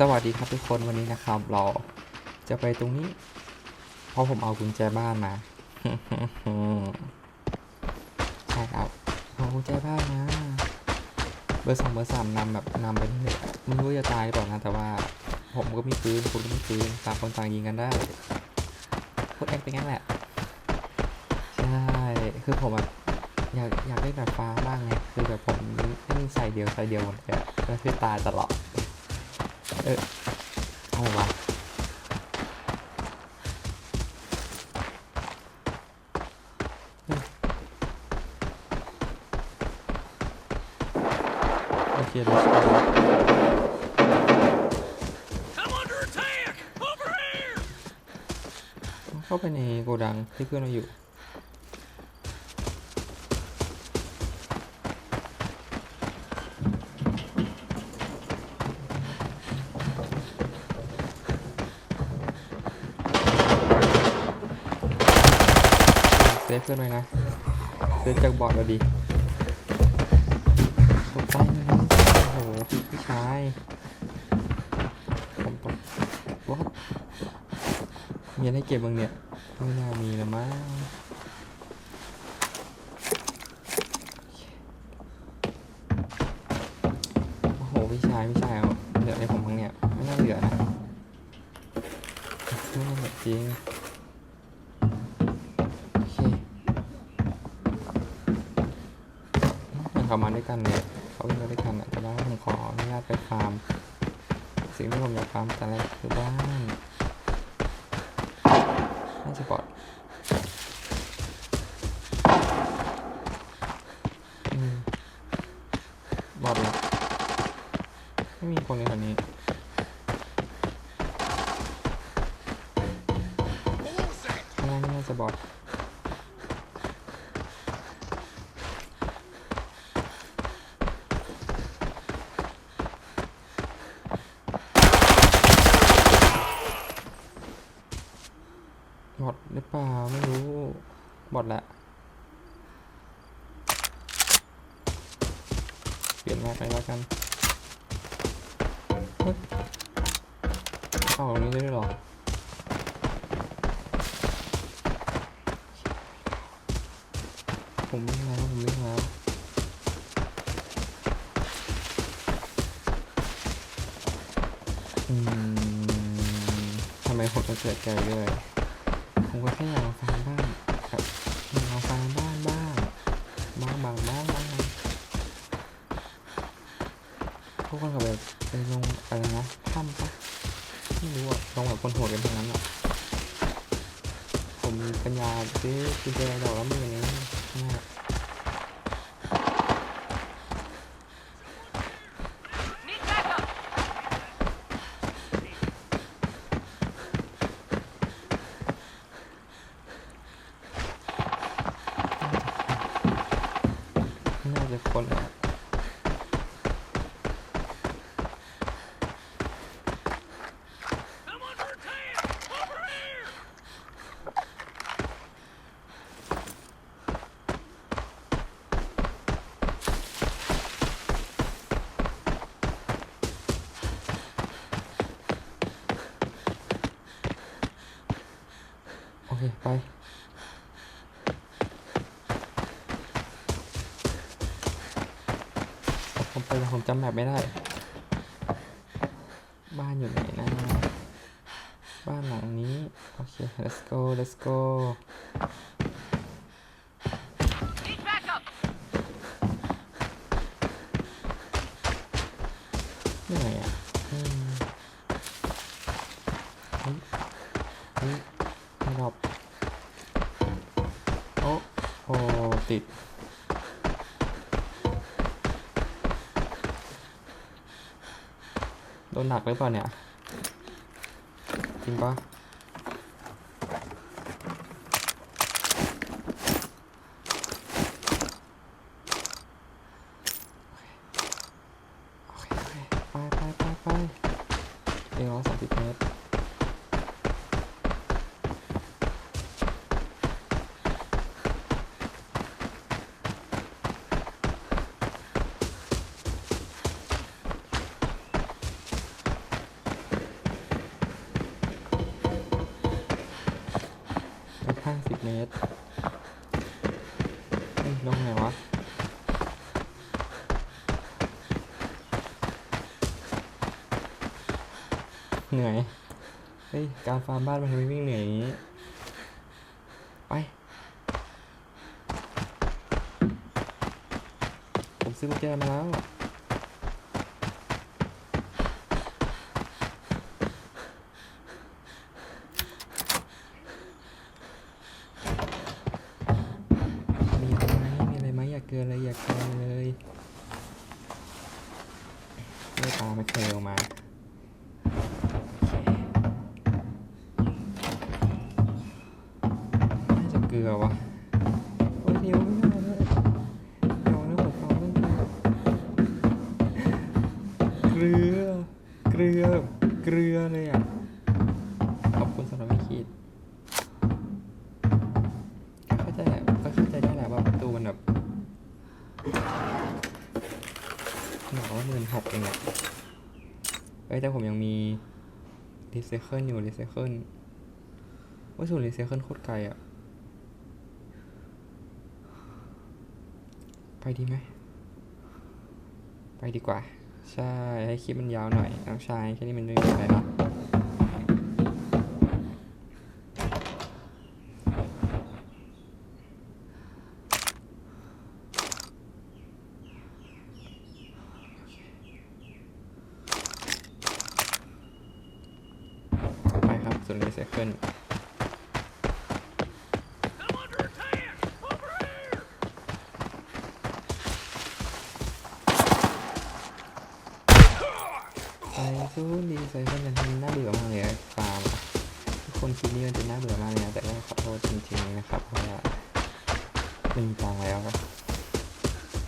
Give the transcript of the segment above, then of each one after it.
สวัสดีครับทุกคนวันนี้นะครับ เราจะไปตรงนี้ เพราะผมเอากุญแจบ้านมาใช่ครับเอากุญแจบ้านมาเบอร์สองเบอร์สามนำแบบนำไปเรื่อยไม่รู้จะตายหรือเปล่านะแต่ว่า ผมก็มีปืนคุณก็มีปืนต่างคนต่างยิงกันได้พวกแอคเป็นงั้นแหละใช่คือผมแบบอยากอยากได้แบบฟ้าบ้างไงคือแบบผมเล่นใส่เดียวใส่เดียวหมดเลยอะแล้วคือตายตลอด เออเอาวะเฮ้ยโอเค let's go I'm under attack! Over here! เข้าไปในโกดังที่เพื่อนเราอยู่ เซฟเพื่อนไว้นะเซฟจากบอร์ดเราดีตกใจเลยนะโอ้โหพี่ชายผมตกวอดมีอะไรเก็บบ้างเนี่ย ไม่น่ามีละมั้งโอ้โหพี่ชายพี่ชายเอาเหลืออะไรผมบ้างเนี่ย ไม่น่าเหลือนะไม่น่าเหลือจริง โอเคมัน เขามาด้วยกันเนี่ยเขาวิ่งมาด้วยกันอะแต่ว่าผมขออนุญาตไปฟาร์ม สิ่งที่ผมอยากฟาร์มแต่แรกคือบ้านน่าจะบอดอืมบอดละไม่มีคนในแถวนี้ข้างล่างนี่น่าจะบอด บอดหรือเปล่าไม่รู้ บอดแหละ เปลี่ยนมปไปแล้วกันเฮ้ยเข้าตรงนี้ได้หรอผมวิ่งแล้วผมวิ่งแล้วอืมทำไมผมต้องเกิดใจด้วยผมก็แค่อยากฟังบ้าง กคนก็แบบไปลงอะไรนะถ้ำปะไม่รู้อะลงแบบคนโหดกันทั้งนั้นอะผมปัญญาซื้อกุญแจดอกละหมื่นเองมาก Need backup! น่าจะคนอะ I'm under attack! Over here! โอ เค ไป ผมไปแล้วผมจำแบบไม่ได้ บ้านอยู่ไหนนะ บ้านหลังนี้ โอเค let's go let's go ติโดนหนักหรือเปล่าเนี่ย จริงปะโอเค โอเค ไปไปไปไปเอร้อยสามสิบเมตร สิบเมตรเฮ้ยลงไงวะ เหนื่อย เฮ้ย การฟาร์มบ้านมันทำไมวิ่งเหนื่อยอย่างนี้ ไป ผมซื้อกุญแจมาแล้ว กลือเกลือเลยอะ ขอบคุณสำหรับไม่คิดก็เข้าใจแหละก็เข้าใจได้แหละว่าประตูมันแบบหนาวหมื่นหกเองอะเอ้ยแต่ผมยังมีรีไซเคิลอยู่รีไซเคิลว่าศูนย์รีไซเคิลโคตรไกลอะ ไปดีไหม ไปดีกว่า ใช่ ให้คลิปมันยาวหน่อยน้องชายแค่นี้มันไม่มีอะไรเนาะไปครับศูนรีไซเคิล ไอซูดีไซเคิลมันน่าเบื่อมากเลยฟาร์มทุกคนคิดนี่มันจะน่าเบื่อมากเลยนะแต่ก็ขอโทษจริงๆนะครับเพราะว่าไม่มีตังแล้วครับ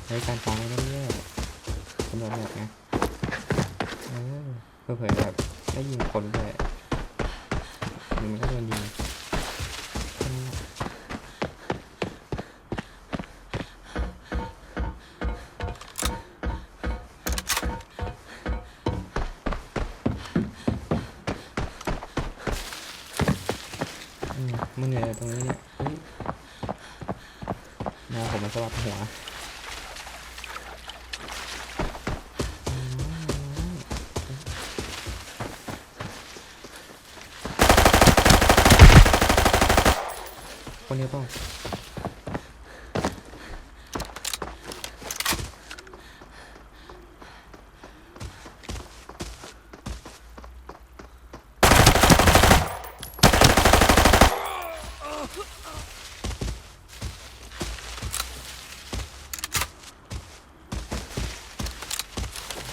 ในการฟังไม่ได้แย่สำหรับแบบนะเออเผื่อแบบได้ยิงคนด้วยหรือมันก็โดนยิง เนี่ยเฮ้ยแมวผมมันสลับหัวคนเดียวเปล่า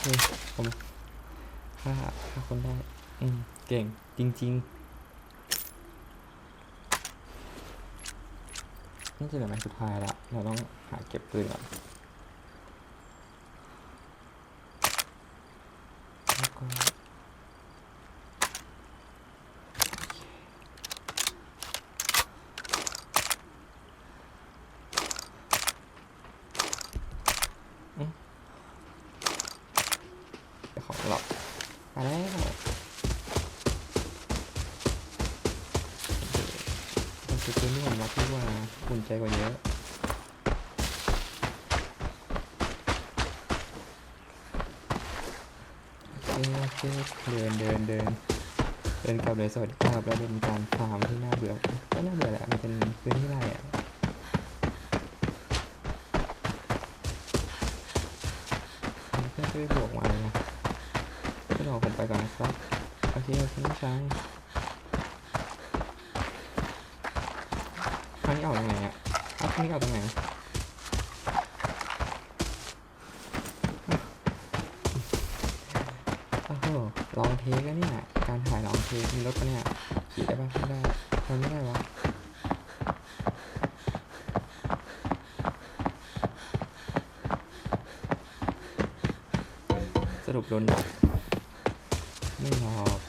เฮ้ยผมฆ่าฆ่าคนได้ อืม เก่ง จริงๆนี่จะเหลือไม้สุดท้ายละเราต้องหาเก็บปืนก่อนแล้วก็อืมเดี๋ยวของหลอกมาแล้วมันคือปืนที่ผมรักที่ว่าอุ่นใจกว่าเยอะ โอ เคเคเดินเดินเดินเดินกลับเลยสวัสดีครับแล้วเป็นการฟาร์มที่น่าเบื่อก็น่าเบื่อแหละมันเป็นพื้นที่ไร่อะเพื่อนช่วยบวกมาเลยนะก็รอผมไปก่อนนะครับโอเคโอเคน้องชายคราวนี้ออกตรงไหนอะอ้าวคราวนี้ออกตรงไหน โอ้โหลอง เทคแล้วเนี่ย การถ่ายลองเทคมีรถปะเนี่ยขี่ได้ปะไม่ได้ทำไม่ได้วะสรุปโดนดักไม่หลอก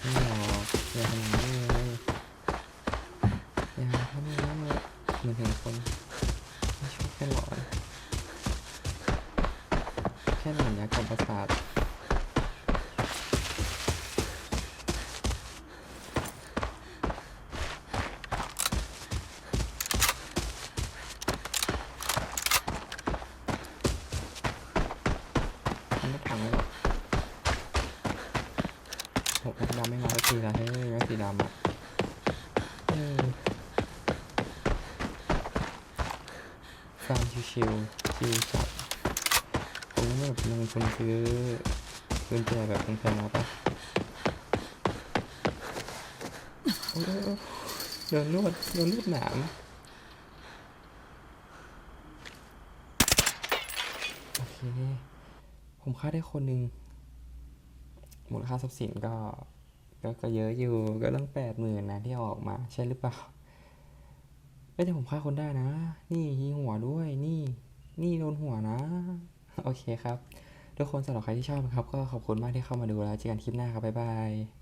ไม่หลอกอย่าทำอย่างนี้เลยอย่าทำอย่างนี้เลยเหมือนเห็นคนไม่ชอบแค่หลอนแค่หลอนยากล่อมประสาท หแม็กดำไม่มาสักทีละเฮ้ยแม็กสีดำอะเออ ฟาร์มชิวๆชิวจัดผมไม่แบบลงทุนซื้อปืนแจแบบแพงๆมาปะโดนนวดโดนนวดหนามโอเค ผมฆ่าได้คนหนึ่งมูลค่าทรัพย์สินก็ ก็เยอะอยู่ก็ต้องแปดหมื่นนะที่เอาออกมาใช่หรือเปล่า เอ้ยแต่ผมฆ่าคนได้นะ นี่ยิงหัวด้วย นี่ นี่โดนหัวนะ โอเคครับ ทุกคนสำหรับใครที่ชอบนะครับ ก็ขอบคุณมากที่เข้ามาดูแล้วเจอกันคลิปหน้าครับ บ๊ายบาย